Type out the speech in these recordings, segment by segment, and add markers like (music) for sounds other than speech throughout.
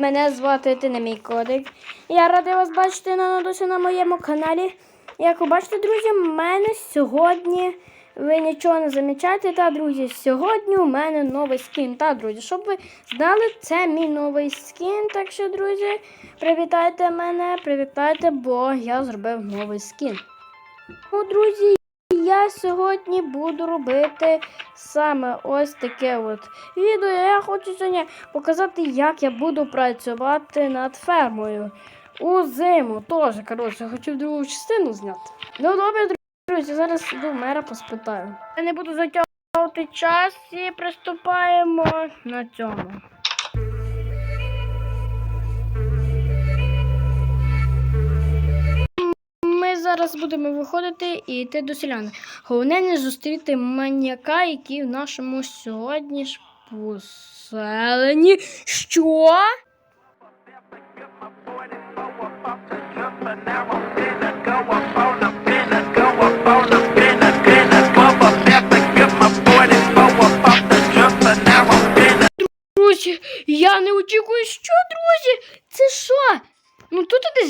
мене звати ти не мій кодик. Я радий вас бачити на досі на моєму каналі. Як ви бачите, друзі, в мене сьогодні ви нічого не замічаєте, та друзі, сьогодні у мене новий скін. Та, друзі, щоб ви знали, це мій новий скін. Так що, друзі, привітайте мене, привітайте, бо я зробив новий скін. Ну, друзі, я сьогодні буду робити саме ось таке от відео. Я хочу сьогодні показати, як я буду працювати над фермою у зиму. Теж, коротше, хочу другу частину зняти. Ну, добре, друзі, зараз в мера поспитаю. Я не буду затягувати час і приступаємо на цьому. Зараз будемо виходити і йти до селяни. Головне не зустріти маніяка, який в нашому сьогодні ж поселенні. Що? Друзі,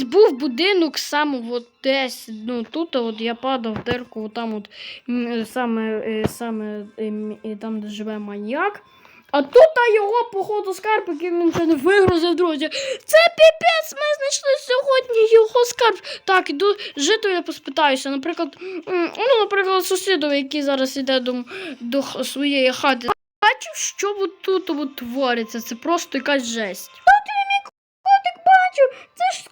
Десь був будинок саме от десь. Ну тут от я падав в дирку, там от саме, е, саме е, е, там, де живе маньяк. А тут а його, походу, скарб, який він ще не вигрузив, друзі. Це піпець, ми знайшли сьогодні його скарб. Так, іду жителя поспитаюся. Наприклад, ну, наприклад, сусідові, який зараз іде до, до своєї хати. Бачив, що от тут от твориться. Це просто якась жесть. Та ти мій котик бачив, це ж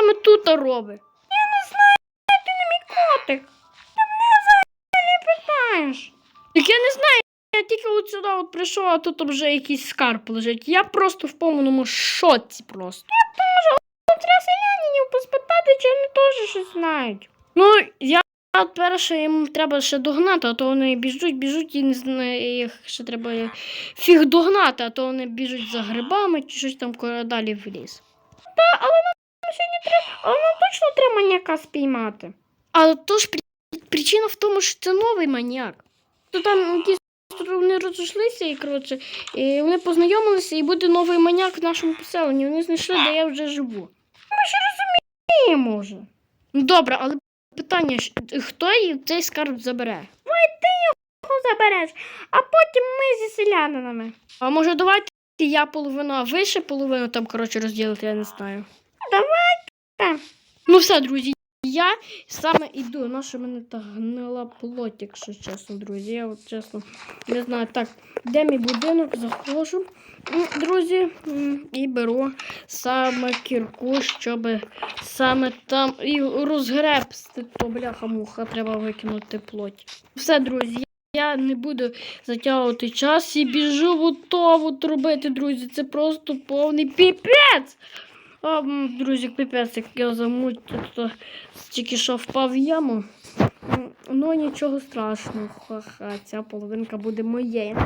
саме тут робить? Я не знаю, ти не мій котик. Ти мене взагалі питаєш. Так я не знаю. Я тільки от сюди от прийшов, а тут вже якийсь скарб лежить. Я просто в повному шоці просто. Я теж, треба селянинів поспитати, чи вони теж щось знають. Ну, я от перше їм треба ще догнати, а то вони біжуть, біжуть і не знаю, їх ще треба фіг догнати, а то вони біжуть за грибами чи щось там далі в ліс. Так, але нам сьогодні треба, але нам точно треба маніяка спіймати. Але то ж при- причина в тому, що це новий маніяк. То там якісь вони розійшлися і коротше, і вони познайомилися, і буде новий маніяк в нашому поселенні. Вони знайшли, де я вже живу. Ми ж розуміємо вже. Ну добре, але питання, хто її цей скарб забере? Ой, ти його забереш, а потім ми зі селянинами. А може давайте я половину, а ви ще половину там, коротше, розділити, я не знаю. Давайте. Ну все, друзі, я саме іду. Наша мене та гнила плоть, якщо чесно, друзі. Я от чесно не знаю. Так, де мій будинок, заходжу, друзі, і беру саме кірку, щоб саме там і розгребсти, то бляха-муха, треба викинути плоть. Все, друзі. Я не буду затягувати час і біжу от то от робити, друзі. Це просто повний піпець. А, друзі, піпець, як я замуть, то тільки що впав в яму. Ну, нічого страшного, ха-ха, ця половинка буде моєю.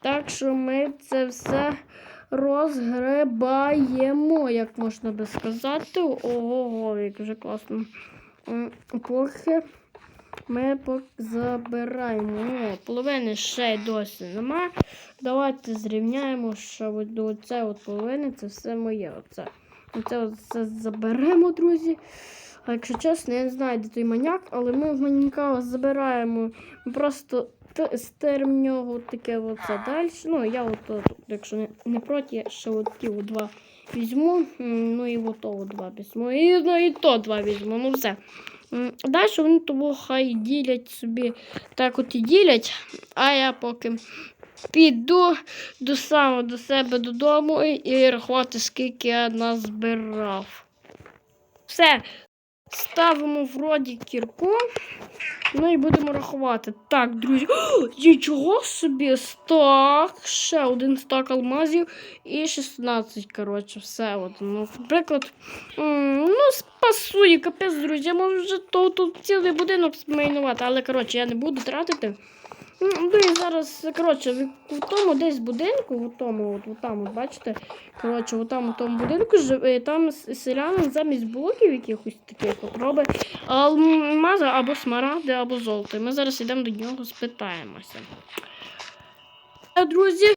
Так що ми це все розгребаємо, як можна би сказати. Ого, як вже класно. Поки ми забираємо. О, половини ще й досі нема. Давайте зрівняємо, що до це половини це все моє. Оце. От все заберемо, друзі. А якщо чесно, я не знаю, де той маняк, але ми в маніка забираємо. Ми просто стеремо нього таке оце далі. Ну, я от, якщо не, не проти, я ще от ті два візьму. Ну і от того два візьму. І, ну, і то два візьму. Ну все. Далі вони того хай ділять собі так от і ділять, а я поки піду до самого до себе додому і, і рахувати, скільки я назбирав. Все, ставимо вроді кірку. Ну і будемо рахувати. Так, друзі. О, (gasps) нічого собі! Стак. Ще один стак алмазів і 16, коротше, все. От, ну, наприклад, ну, спасує, капець, друзі. Я можу вже то, тут цілий будинок змайнувати, але коротше, я не буду тратити. І зараз, коротше, в- тому десь будинку, в тому, от, от там, от, бачите, коротше, в тому, в тому будинку там с- селянин замість блоків якихось таких от робить або смарагди, або золото. Ми зараз йдемо до нього, спитаємося. Е, Друзі,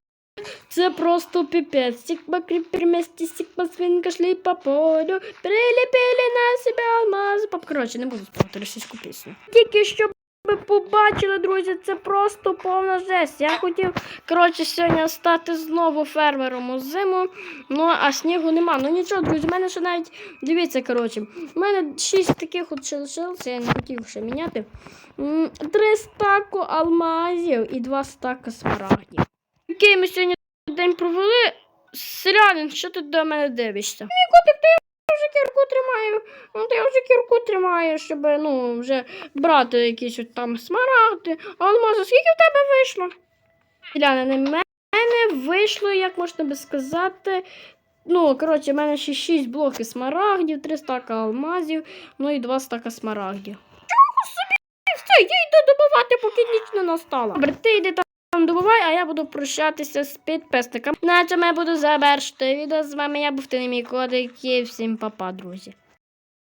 Це просто піпець. Сігма кріпер вместе, сігма свинка шли по полю, приліпили на себе алмази. Коротше, не буду співати російську пісню. Тільки що ви побачили, друзі, це просто повна жесть. Я хотів, коротше, сьогодні стати знову фермером у зиму, ну а снігу нема. Ну нічого, друзі, в мене ще навіть, дивіться, коротше, у мене шість таких от ще лишилося, я не хотів ще міняти. Три стаку алмазів і два стака смарагдів. Який ми сьогодні день провели. Селянин, що ти до мене дивишся? Мій котик, я вже кірку тримаю. Ну, то я вже кірку тримаю, щоб ну, вже брати якісь от там смарагди. Алмази, скільки в тебе вийшло? Селянин, в мене вийшло, як можна би сказати. Ну, коротше, в мене ще 6 блоків смарагдів, 3 стака алмазів, ну і 2 стака смарагдів. Чого собі все? Я йду добувати, поки ніч не настала. Добре, ти йди там добувай, а я буду прощатися з підписниками. На цьому я буду завершити відео з вами. Я був Тинемій Кодик і всім па-па, друзі.